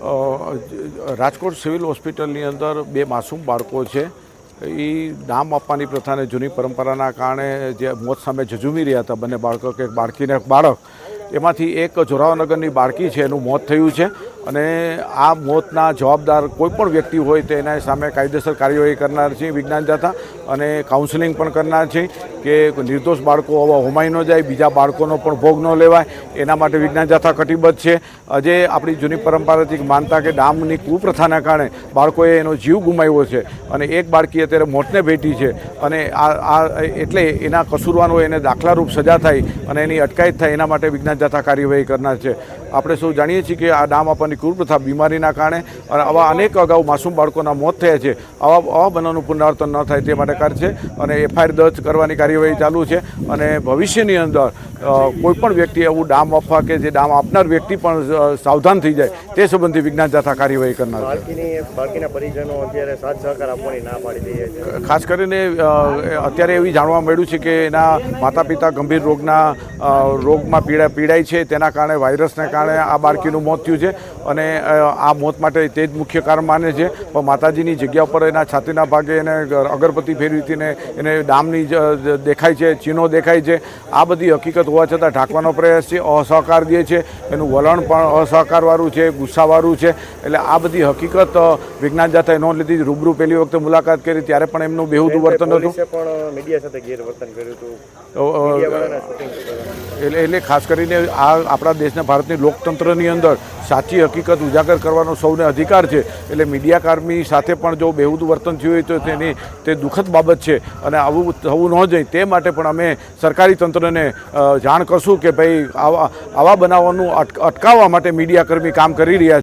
Rajkot civil હોસ્પિટલની અંદર બે માસૂમ બાળકો છે. એ નામ આપવાની પ્રથાને જૂની પરંપરાના કારણે જે મોત સામે ઝઝુમી રહ્યા હતા બંને બાળકો કે બાળકીને બાળક. એમાંથી એક જોરાવનગરની બાળકી છે, એનું મોત થયું છે. અને આ મોતના જવાબદાર કોઈ પણ વ્યક્તિ હોય તો એના સામે કાયદેસર કાર્યવાહી કરનાર છે વિજ્ઞાન જાથા અને કાઉન્સેલિંગ પણ કરનાર છે કે નિર્દોષ બાળકો આવા હોમાઈ ન જાય, બીજા બાળકોનો પણ ભોગ ન લેવાય, એના માટે વિજ્ઞાન જાથા કટિબદ્ધ છે. આજે આપણી જૂની પરંપરાથી માનતા કે ડામની કુપ્રથાના કારણે બાળકોએ એનો જીવ ગુમાવ્યો છે અને એક બાળકી અત્યારે મોતને ભેટી છે અને આ આ એટલે એના કસૂરવાનો એને દાખલારૂપ સજા થાય અને એની અટકાયત થાય એના માટે વિજ્ઞાન જાથા કાર્યવાહી કરનાર છે. આપણે સૌ જાણીએ છીએ કે આ ડામ આપવાની કુપ્રથા બીમારીના કારણે અને આવા અનેક અગાઉ માસૂમ બાળકોના મોત થયા છે. આવા આવા બનાવનું પુનરાવર્તન ન થાય તે માટે કાર્ય છે અને એફઆઈઆર દર્જ કરવાની કાર્યવાહી ચાલુ છે અને ભવિષ્યની અંદર કોઈપણ વ્યક્તિ એવું ડામ આપવા કે જે ડામ આપનાર વ્યક્તિ પણ સાવધાન થઈ જાય તે સંબંધી વિજ્ઞાન જાથા કાર્યવાહી કરનાર બાળકીના પરિજનો અત્યારે સાથ સહકાર આપવાની ના પાડી દઈએ છે. ખાસ કરીને અત્યારે એવી જાણવા મળ્યું છે કે એના માતા પિતા ગંભીર રોગના રોગમાં પીડા પીડાય છે તેના કારણે વાયરસને કારણે આ બાળકીનું મોત થયું છે અને આ મોત માટે તે જ મુખ્ય કારણ માને છે. પણ માતાજીની જગ્યા ઉપર એના છાતીના ભાગે એને અગરબત્તી ફેરવી હતી એને ડામની દેખાય છે ચીનો દેખાય છે. આ બધી હકીકત હોવા છતાં ઢાંકવાનો પ્રયાસ છે અસહકાર દે છે. એનું વલણ પણ અસહકારવાળું છે ગુસ્સાવાળું છે. એટલે આ બધી હકીકત વિજ્ઞાન જાથાએ નોંધ લીધી રૂબરૂ પહેલી વખતે મુલાકાત કરી ત્યારે પણ એમનું બેહુદું વર્તન હતું. પણ મીડિયા સાથે ગેરવર્તન કર્યું એટલે ખાસ કરીને આ આપણા દેશના ભારતની લોકતંત્રની અંદર સાચી હકીકત ઉજાગર કરવાનો સૌને અધિકાર છે. એટલે મીડિયાકર્મી સાથે પણ જો બેહુદ વર્તન થયું હોય તો તેની તે દુઃખદ બાબત છે. અને આવું થવું ન જાય તે માટે પણ અમે સરકારી તંત્રને જાણ કરશું કે ભાઈ આવા આવા બનાવવાનું અટકાવવા માટે મીડિયાકર્મી કામ કરી રહ્યા છે